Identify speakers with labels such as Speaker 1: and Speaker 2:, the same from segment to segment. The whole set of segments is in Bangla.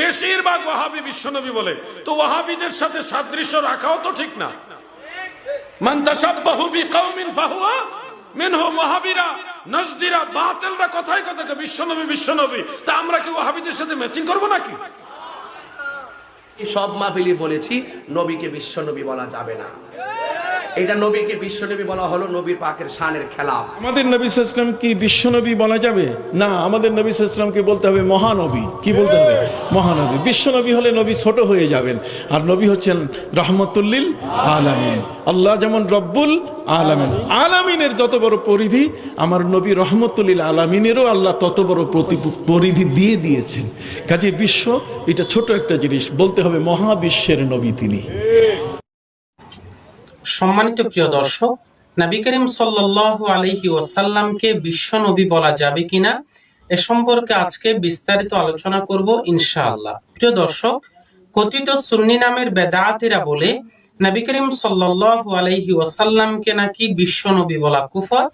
Speaker 1: বেশিরভাগ ওয়াহাবি বিশ্বনবী বলে। তো ওয়াহাবিদের সাথে সাদৃশ্য রাখাও তো ঠিক না। কথায় বিশ্বনবী বিশ্বনবী। তা আমরা কি সাথে ম্যাচিং করব নাকি?
Speaker 2: সব মাহফিলি বলেছি, নবীকে বিশ্বনবী বলা যাবে না। এটা নবীকে বিশ্বনবী বলা হলো নবীর পাকের শানের খেলা
Speaker 3: আমাদের নবী ইসলাম কি বিশ্বনবী বলা যাবে? না, আমাদের নবী ইসলামকে বলতে হবে মহানবী। কি বলতে হবে? মহানবী। বিশ্বনবী হলে নবী ছোট হয়ে যাবেন। আর নবী হচ্ছেন রহমতুল্লিল আলামিন। আল্লাহ যেমন রব্বুল আলামিন। আলামিনের যত বড় পরিধি, আমার নবী রহমতুল্লিল আলামিনেরও আল্লাহ তত বড় পরিধি দিয়ে দিয়েছেন। কাজে বিশ্ব, এটা ছোট একটা জিনিস। বলতে হবে মহাবিশ্বের নবী তিনি।
Speaker 4: সম্মানিত প্রিয় দর্শক নবী করিম সাল্লাল্লাহু আলাইহি ওয়াসাল্লামকে বিশ্ব নবী বলা যাবে কিনা এ সম্পর্কে আজকে বিস্তারিত আলোচনা করব ইনশাআল্লাহ। প্রিয় দর্শক কথিত সুন্নি নামের বেদাতিরা বলে নবী করিম সাল্লাল্লাহু আলাইহি ওয়াসাল্লামকে নাকি বিশ্ব নবী বলা কুফর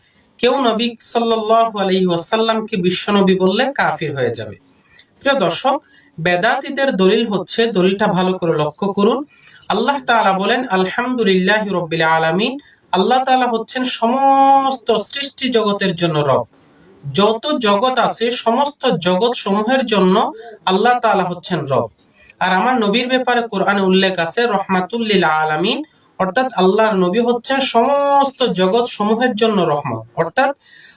Speaker 4: কেউ নবী সাল্লাল্লাহু আলাইহি ওয়াসাল্লামকে বিশ্ব নবী বললে কাফির হয়ে যাবে। প্রিয় দর্শক বেদাতীদের দলিল হচ্ছে দলিলটা ভালো করে লক্ষ্য করুন। আল্লাহ তাআলা বলেন, আলহামদুলিল্লাহ রব্বিল আলামিন। আল্লাহ তাআলা হচ্ছেন সমস্ত সৃষ্টি জগতের জন্য রব। যত জগৎ আছে, সমস্ত জগৎ সমূহের জন্য আল্লাহ তাআলা হচ্ছেন রব। আর আমার নবীর ব্যাপারে কোরআনে উল্লেখ আছে, রহমাতুল্লিল আলামিন। অর্থাৎ আল্লাহর নবী হচ্ছেন সমস্ত জগৎ সমূহের জন্য রহমত। অর্থাৎ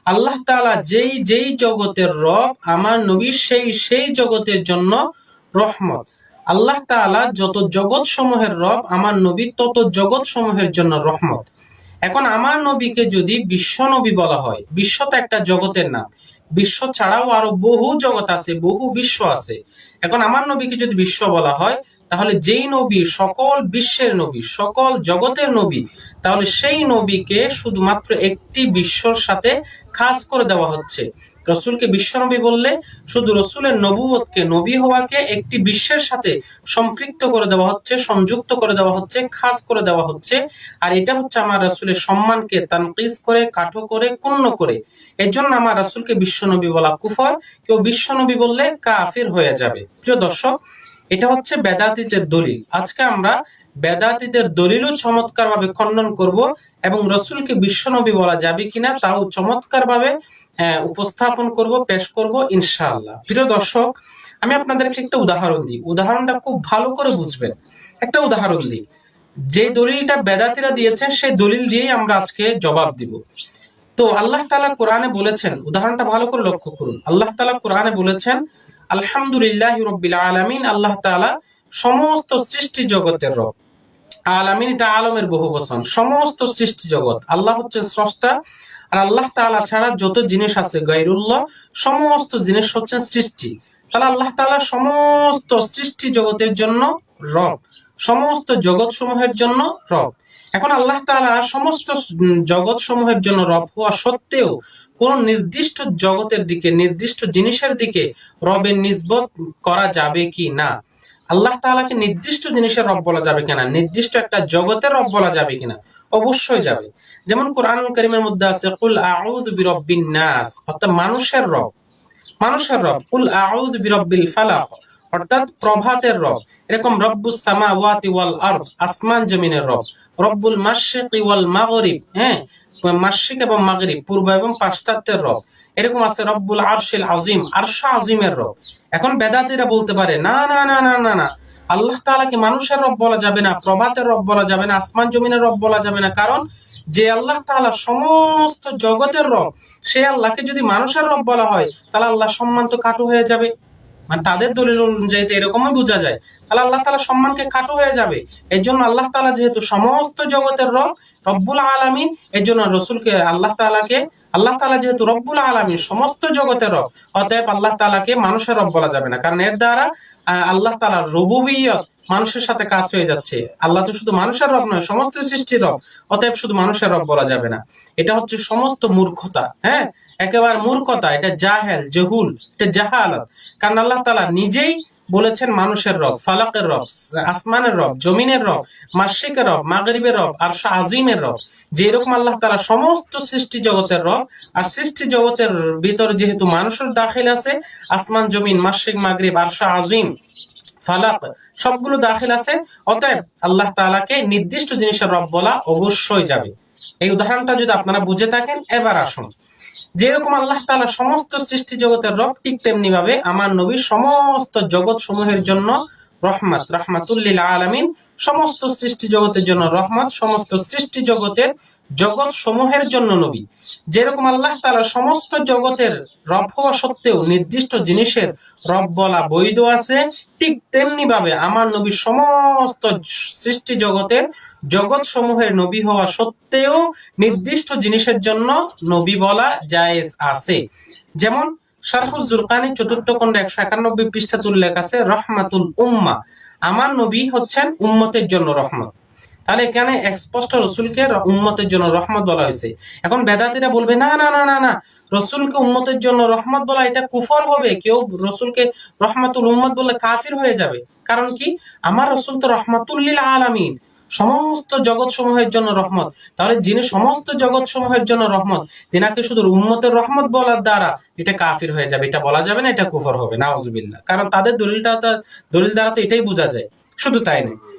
Speaker 4: আল্লাহ তাআলা যেই যেই জগতের রব, আমার নবী সেই সেই জগতের জন্য রহমত। আল্লাহ তাআলা যত জগৎ সমূহের রব, আমার নবী তত জগৎ সমূহের জন্য রহমত। এখন আমার নবীকে যদি বিশ্ব নবী বলা হয়, বিশ্ব তো একটা জগতের নাম। বিশ্ব ছাড়াও আরও বহু জগৎ আছে, বহু বিশ্ব আছে। এখন আমার নবীকে যদি বিশ্ব বলা হয়, তাহলে যেই নবী সকল বিশ্বের নবী, সকল জগতের নবী, তাহলে সেই নবীকে শুধুমাত্র একটি বিশ্বর সাথে খাস করে দেওয়া হচ্ছে। রসুলকে বিশ্বনবী বললে, শুধু রসুলের নবুয়তকে নবী হওয়াকে একটি বিশ্বের সাথে সম্পৃক্ত করে দেওয়া হচ্ছে, সংযুক্ত করে দেওয়া হচ্ছে, খাস করে দেওয়া হচ্ছে। আর এটা হচ্ছে আমার রসুলের সম্মানকে তানকিস করে, কাঠো করে ক্ষুণ্ণ করে। এর জন্য আমার রাসূলকে বিশ্বনবী বলা কুফর। কেউ বিশ্বনবী বললে কাফির হয়ে যাবে। প্রিয় দর্শক, এটা হচ্ছে বেদাতীতের দলিল। আজকে আমরা বেদাতীদের দলিলও চমৎকার ভাবে খণ্ডন করব এবং রসুলকে বিশ্বনবী বলা যাবে কিনা তাও চমৎকার ভাবে উপস্থাপন করব, পেশ করব, ইনশাআল্লাহ। প্রিয় দর্শক, আমি আপনাদেরকে একটা উদাহরণ দিই। উদাহরণটা খুব ভালো করে বুঝবেন। একটা উদাহরণ দিই। যে দলিলটা বেদাতিরা দিয়েছেন, সেই দলিল দিয়েই আমরা আজকে জবাব দিব। তো আল্লাহ তালা কোরআনে বলেছেন, উদাহরণটা ভালো করে লক্ষ্য করুন। আল্লাহ তালা কোরআনে বলেছেন, আলহামদুলিল্লাহ রব্বিল আলামিন, আল্লাহ তাআলা সমস্ত সৃষ্টি জগতের রব। আলামিন এটা আলমের বহু বচন। সমস্ত সৃষ্টি জগৎ, আল্লাহ হচ্ছে স্রষ্টা, আর আল্লাহ তাআলা ছাড়া যত জিনিস আছে গাইরুল্লাহ সমস্ত জিনিস হচ্ছেন সৃষ্টি। তাহলে আল্লাহ তাআলা সমস্ত সৃষ্টি জগতের জন্য রব, সমস্ত জগৎ সমূহের জন্য রব। এখন আল্লাহ তাআলা সমস্ত জগৎ সমূহের জন্য রব হওয়া সত্ত্বেও কোন নির্দিষ্ট জগতের দিকে, নির্দিষ্ট জিনিসের দিকে রবের নিজবত করা যাবে কি না? আল্লাহ তাআলাকে নির্দিষ্ট জিনিসের রব বলা যাবে কিনা, নির্দিষ্ট একটা জগতের রব বলা যাবে কিনা, অবশ্যই যাবে। যেমন কোরআন করিমের মধ্যে আছে, কুল আউযু বিরাব্বিন নাস অর্থাৎ মানুষের রব। মানুষের রব, কুল আউযু বিরাব্বিল ফালাক অর্থাৎ প্রভাতের রব। এরকম রব্বুস সামাওয়াতি ওয়াল আরদ আসমান জমিনের রব। রব্বুল মাশরিকি ওয়াল মাগরিব হ্যাঁ মাশরিক এবং মাগরিব, পূর্ব এবং পাশ্চাত্যের রব। এরকম আছে রব্বুল আরশিল আজিম আরশ আজিমের রব। এখন বেদাতিরা বলতে পারে, না না না না না না। আল্লাহ তালাকে মানুষের রব বলা যাবে না, প্রভাতের রব বলা যাবে না, আসমান জমিনের রব বলা যাবে না। কারণ যে আল্লাহ তালা সমস্ত জগতের রব, সে আল্লাহকে যদি মানুষের রব বলা হয়, তাহলে আল্লাহ সম্মান তো কাটু হয়ে যাবে। মানে তাদের দলিল অনুযায়ী এরকমই বোঝা যায়। তাহলে আল্লাহ তালা সম্মানকে কাটো হয়ে যাবে। এর জন্য আল্লাহ তালা যেহেতু সমস্ত জগতের রব, রব্বুল আলমিন, এর জন্য রসুলকে আল্লাহ তালাকে আল্লাহ তালা যেহেতু রব্বুল আলমিন, সমস্ত জগতের রব, অতএব আল্লাহ তালাকে মানুষের রব বলা যাবে না। কারণ এর দ্বারা আল্লাহ তালার রবুবিয়ত মানুষের সাথে কাজ হয়ে যাচ্ছে। আল্লাহ তো শুধু মানুষের রব নয়, সমস্ত সৃষ্টির রব। অতএব শুধু মানুষের রব বলা যাবে না। এটা হচ্ছে সমস্ত মূর্খতা হ্যাঁ? একেবারে মূর্খতা, এটা জাহেল, জহুল, এটা জাহালত। কারণ আল্লাহ তালা নিজেই বলেছেন মানুষের রব, ফালাকের রব, আসমানের রব, জমিনের রব মাসিকের রব, মাগরিবের রব, আর আজিমের রব। যেরকম আল্লাহ তালা সমস্ত সৃষ্টি জগতের রব, আর সৃষ্টি জগতের ভিতরে যেহেতু মানুষের দাখিল আছে, আসমান, জমিন মাসিক মাগরিব, আর আজিম ফালাক, সবগুলো দাখিল আছে। অতএব আল্লাহ তাআলাকে নির্দিষ্ট জিনিসের রব বলা অবশ্যই যাবে। এই উদাহরণটা যদি আপনারা বুঝে থাকেন, এবার আসুন। যেরকম আল্লাহ তাআলা সমস্ত সৃষ্টি জগতের রব, ঠিক তেমনি ভাবে আমার নবী সমস্ত জগৎ সমূহের জন্য রহমত রহমাতুল্লিল আলামিন, সমস্ত সৃষ্টি জগতের জন্য রহমত, সমস্ত সৃষ্টি জগতের জগৎ সমূহের জন্য নবী। যেরকম আল্লাহ তাআলা সমস্ত জগতের রব হওয়া সত্ত্বেও নির্দিষ্ট জিনিসের রব বলা বৈধ আছে, ঠিক তেমনি ভাবে আমার নবী সমস্ত সৃষ্টি জগতের জগৎ সমূহের নবী হওয়া সত্ত্বেও নির্দিষ্ট জিনিসের জন্য নবী বলা জায়েজ আছে। যেমন শারহুজ জুরকানি চতুর্থ খণ্ড একশো একানব্বই উল্লেখ আছে, রহমাতুল উম্মা। আমার নবী হচ্ছেন উম্মতের জন্য রহমত। তাহলে এখানে স্পষ্ট রসুলকে র- উম্মতের জন্য রহমত বলা হয়েছে। এখন বেদাতিরা বলবে, না না না না না। রসুলকে উম্মতের জন্য রহমত বলা, এটা কুফর হবে। কেউ রসুলকে রহমাতুল উম্মত বললে কাফির হয়ে যাবে। কারণ কি? আমার রসুল তো রহমাতুল্লিল আলামিন। সমস্ত জগৎ সমূহের জন্য রহমত। তাহলে যিনি সমস্ত জগৎ সমূহের জন্য রহমত, তিনাকে শুধু উম্মতের রহমত বলার দ্বারা এটা কাফির হয়ে যাবে। এটা বলা যাবে না, এটা কুফর হবে। নাউজুবিল্লাহ। কারণ তাদের দলিলটা দলিল দ্বারা তো এটাই বোঝা যায়। শুধু তাই নয়।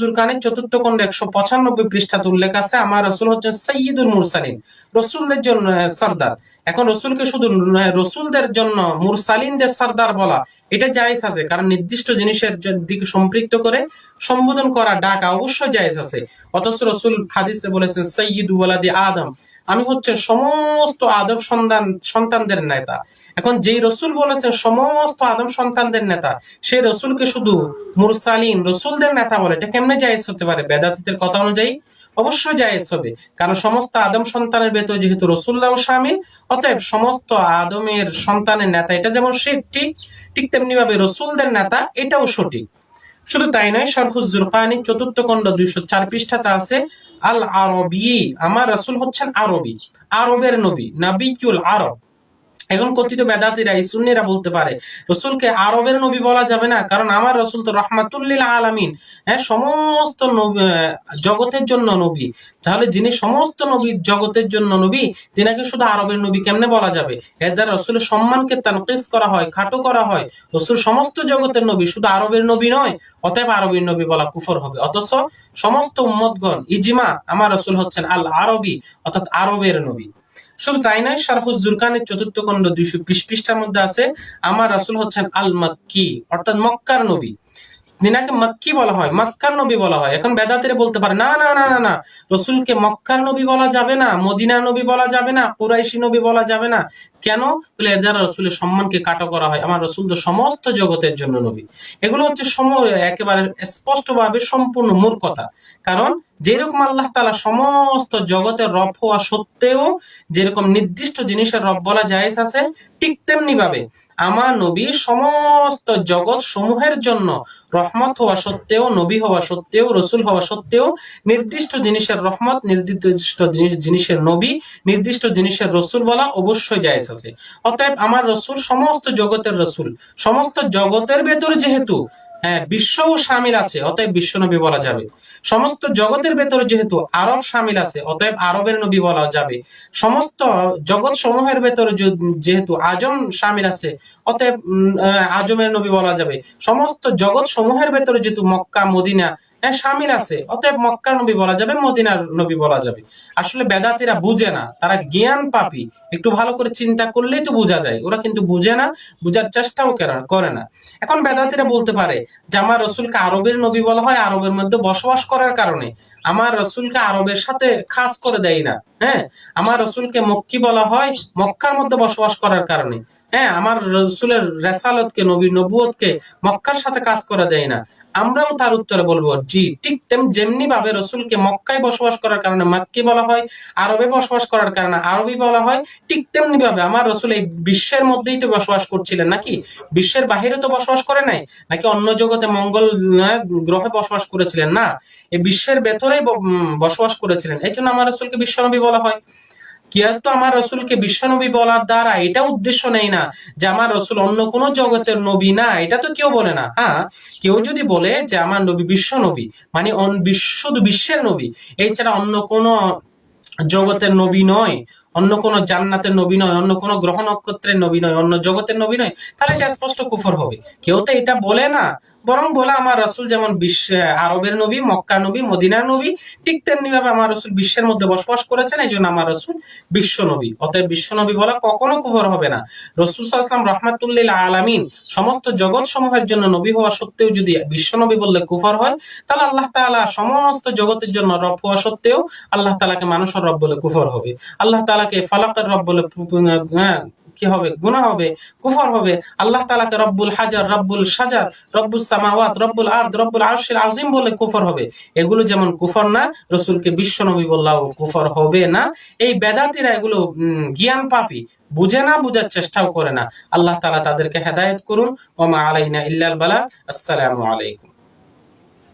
Speaker 4: জুরকানের চতুর্থ খণ্ড একশো পঁচানব্বই উল্লেখ আছে, আমার রসুল সৈয়দুল মুরসালিন, রসুলদের জন্য সর্দার। এখন রসুলকে শুধু রসুলদের জন্য মুরসালিনদের সর্দার বলা, এটা জায়েজ আছে, কারণ নির্দিষ্ট জিনিসের দিকে সম্পৃক্ত করে সম্বোধন করা ডাকা অবশ্যই জায়েজ আছে। অথচ রসুল হাদিসে বলেছেন সৈয়দ ওয়ালাদি আদম। আমি হচ্ছে সমস্ত আদব সন্তান সন্তানদের নেতা। এখন যেই রসুল বলেছেন, সমস্ত আদম সন্তানদের নেতা, সেই রসুলকে শুধু মুরসালিন, রসুলদের নেতা বলে, এটা কেমনে জায়েজ হতে পারে? বেদাতিদের কথা অনুযায়ী অবশ্যই জায়েজ হবে। কারণ সমস্ত আদম সন্তানের ভেতরে যেহেতু রসুল্লাহ শামিল অতএব সমস্ত আদমের সন্তানের নেতা, এটা যেমন সঠিক ঠিক তেমনি ভাবে রসুলদের নেতা, এটাও সঠিক। শুধু তাই নয় সরহুজ জুরকানি চতুর্থ খণ্ড দুইশো চার পৃষ্ঠাতে আছে আল আরবি আমার রাসূল হচ্ছেন আরবি, আরবের নবী নাবিকুল আরব। এখন কথিত বেদাতিরা সুন্নিরা বলতে পারে, রসুলকে আরবের নবী বলা যাবে না, কারণ আমার রসুল তো রহমাতুল্লিল আলামিন। হ্যাঁ সমস্ত জগতের জন্য নবী। তাহলে যিনি সমস্ত নবী, জগতের জন্য নবী, তিনাকে শুধু আরবের নবী কেমনে বলা যাবে? এর দ্বারা রসুলের সম্মানকে তানকিস করা হয়, খাটো করা হয়। রসুল সমস্ত জগতের নবী, শুধু আরবের নবী নয়, অতএব আরবের নবী বলা কুফর হবে। অথচ সমস্ত উম্মতগণ, ইজিমা, আমার রসুল হচ্ছেন আল আরবি অর্থাৎ আরবের নবী। শুধু তাই নয় শারহুজ জুরকানের চতুর্থ খণ্ড দুইশো বিশ পৃষ্ঠার মধ্যে আছে, আমার রাসূল হচ্ছেন আল মাক্কি অর্থাৎ মক্কার নবী। নিনাকে মক্কি বলা হয়, মক্কার নবী বলা হয়। এখন বেদাতের বলতে পারে, না না না না না, রসুলকে মক্কার নবী বলা যাবে না মদিনা নবী বলা যাবে না, কুরাইশি নবী বলা যাবে না কেন? বলে এর দ্বারা রসুলের সম্মানকে কাটো করা হয়। আমার রসুল তো সমস্ত জগতের জন্য নবী। এগুলো হচ্ছে সময়, একেবারে স্পষ্টভাবে সম্পূর্ণ মূর্খতা। কারণ যেরকম আল্লাহ তাআলা সমস্ত জগতের রব হওয়া সত্ত্বেও যেরকম নির্দিষ্ট জিনিসের রব বলা জায়েজ আছে, ঠিক তেমনি ভাবে আমার নবী সমস্ত জগৎ সমূহের জন্য রহমত হওয়া সত্ত্বেও, নবী হওয়া সত্ত্বেও, রসুল হওয়া সত্ত্বেও নির্দিষ্ট জিনিসের রহমত, নির্দিষ্ট জিনিস- জিনিসের নবী, নির্দিষ্ট জিনিসের রসুল বলা অবশ্যই জায়েজ আছে অতএব আমার রসুল সমস্ত জগতের রসুল সমস্ত জগতের ভেতরে যেহেতু হ্যাঁ বিশ্বও সামিল আছে অতএব বিশ্ব নবী বলা যাবে। সমস্ত জগতের ভেতরে যেহেতু আরব সামিল আছে অতএব আরবের নবী বলা যাবে। সমস্ত জগৎ সমূহের ভেতরে যেহেতু আজম সামিল আছে অতএব আজমের নবী বলা যাবে। সমস্ত জগৎ সমূহের ভেতরে যেহেতু মক্কা মদিনা হ্যাঁ সামিল আছে। অতএব মক্কার নবী বলা যাবে, মদিনার নবী বলা যাবে। আসলে বেদাতিরা বুঝে না, তারা জ্ঞান পাপি। একটু ভালো করে চিন্তা করলেই তো বোঝা যায়। ওরা কিন্তু বুঝে না, বুঝার চেষ্টাও করে না। এখন বেদাতিরা বলতে পারে যে, আমার রসুলকে আরবের নবী বলা হয়, আরবের মধ্যে বসবাস করার কারণে। আমার রসুলকে আরবের সাথে খাস করে দেয় না হ্যাঁ? আমার রসুলকে মক্কি বলা হয়, মক্কার মধ্যে বসবাস করার কারণে। হ্যাঁ আমার রসুলের রেসালতকে, নবী নবুয়তকে মক্কার সাথে কাজ করে দেয় না। আমরাও তার উত্তরে বলব, জি, ঠিক তেম যেমনি ভাবে রসুলকে মক্কায় বসবাস করার কারণে মাক্কি বলা হয়, আরবে বসবাস করার কারণে আরবি বলা হয়, ঠিক তেমনি ভাবে আমার রসুল এই বিশ্বের মধ্যেই তো বসবাস করছিলেন নাকি? বিশ্বের বাহিরে তো বসবাস করে নাই, নাকি অন্য জগতে মঙ্গল গ্রহে বসবাস করেছিলেন? না এই বিশ্বের ভেতরেই বসবাস করেছিলেন, এই জন্য আমার রসুলকে বিশ্বনবী বলা হয়। কিন্তু আমার রসুলকে বলার দ্বারা এটা উদ্দেশ্য নেই না যে আমার রসুল অন্য কোন জগতের নবী না, এটা তো কেউ বলে না। হ্যাঁ কেউ যদি বলে যে আমার নবী মানে বিশ্বের নবী অন্য কোন জগতের নবী নয়, অন্য কোন জান্নাতের নবী নয়, অন্য কোন গ্রহ নক্ষত্রের নবী নয়, অন্য জগতের নবী নয়, তাহলে এটা স্পষ্ট কুফর হবে। কেউ তো এটা বলে না বরং বলে আমার রসুল যেমন বিশ্ব আরবের নবী মক্কা নবী মদিনার নবী ঠিক তেমনি ভাবে আমার রসুল বিশ্বের মধ্যে বসবাস করেছেন এই জন্য আমার রসুল বিশ্ব নবী। অতএব বিশ্ব নবী বলা কখনো কুফর হবে না। রসুল সাল্লাম রহমাতুল্লিল আলামিন সমস্ত জগৎ সমূহের জন্য নবী হওয়া সত্ত্বেও যদি বিশ্ব নবী বললে কুফর হয় তাহলে আল্লাহ তাআলা সমস্ত জগতের জন্য রব হওয়া সত্ত্বেও আল্লাহ তালাকে মানুষের রব বলে কুফর হবে। আল্লাহ তালাকে ফালাকের রব বলে হ্যাঁ, কি হবে? গুনাহ হবে, কুফর হবে। আল্লাহ তালাকে রব্বুল হাজার, রব্বুল সাজার রব্বুল সামাওয়াত, রব্বুল আরদ, রব্বুল আরশিল আযীম বলে কুফর হবে। এগুলো যেমন কুফর না, রসুলকে বিশ্ব নবী বললাও কুফর হবে না। এই বেদাতিরা এগুলো জ্ঞান পাপি। বুঝে না, বুঝার চেষ্টাও করে না। আল্লাহ তালা তাদেরকে হেদায়েত করুন। ওমা আলাইনা ইল্লাল বালা আসসালামু আলাইকুম।